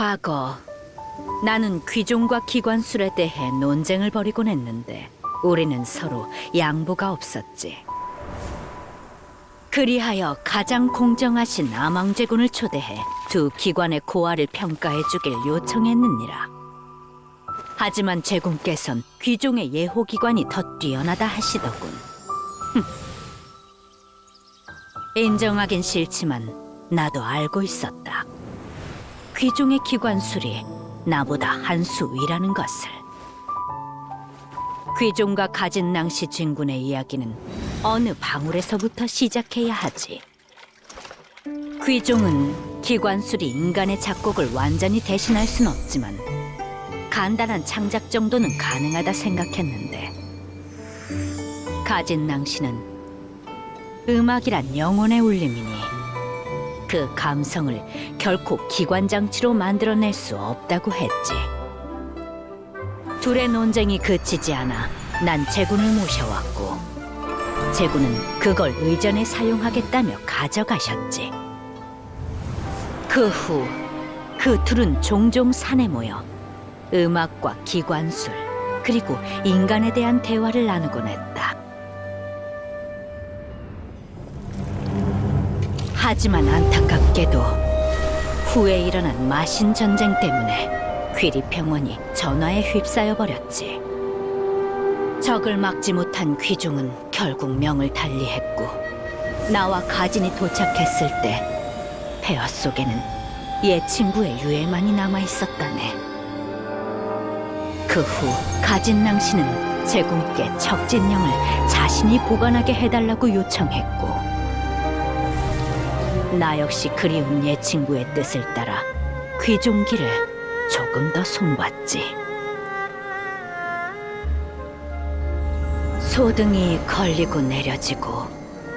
과거 나는 귀종과 기관술에 대해 논쟁을 벌이곤 했는데 우리는 서로 양보가 없었지. 그리하여 가장 공정하신 암왕제군을 초대해 두 기관의 고하를 평가해 주길 요청했느니라. 하지만 제군께선 귀종의 예호 기관이 더 뛰어나다 하시더군. 흠. 인정하긴 싫지만 나도 알고 있었다. 귀종의 기관술이 나보다 한 수 위라는 것을. 귀종과 가진 낭시 진군의 이야기는 어느 방울에서부터 시작해야 하지. 귀종은 기관술이 인간의 작곡을 완전히 대신할 순 없지만 간단한 창작 정도는 가능하다 생각했는데 가진 낭시는 음악이란 영혼의 울림이니 그 감성을 결코 기관장치로 만들어낼 수 없다고 했지. 둘의 논쟁이 그치지 않아 난 제군을 모셔왔고 제군은 그걸 의전에 사용하겠다며 가져가셨지. 그 후 그 둘은 종종 산에 모여 음악과 기관술 그리고 인간에 대한 대화를 나누곤 했다. 하지만 안타깝게도 후에 일어난 마신 전쟁 때문에 귀리 평원이 전화에 휩싸여 버렸지. 적을 막지 못한 귀종은 결국 명을 달리했고 나와 가진이 도착했을 때 폐허 속에는 옛 친구의 유해만이 남아 있었다네. 그 후 가진 낭시는 제군께 척진령을 자신이 보관하게 해달라고 요청했고 나 역시 그리운 옛 친구의 뜻을 따라 귀종기를 조금 더 손봤지. 소등이 걸리고 내려지고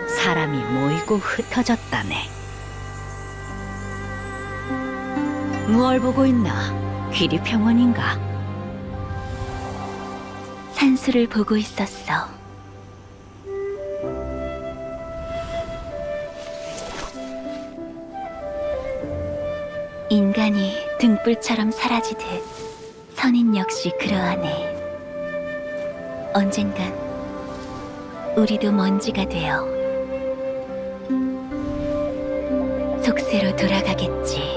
사람이 모이고 흩어졌다네. 무얼 보고 있나? 귀리 평원인가? 산수를 보고 있었어. 인간이 등불처럼 사라지듯 선인 역시 그러하네. 언젠간 우리도 먼지가 되어 속세로 돌아가겠지.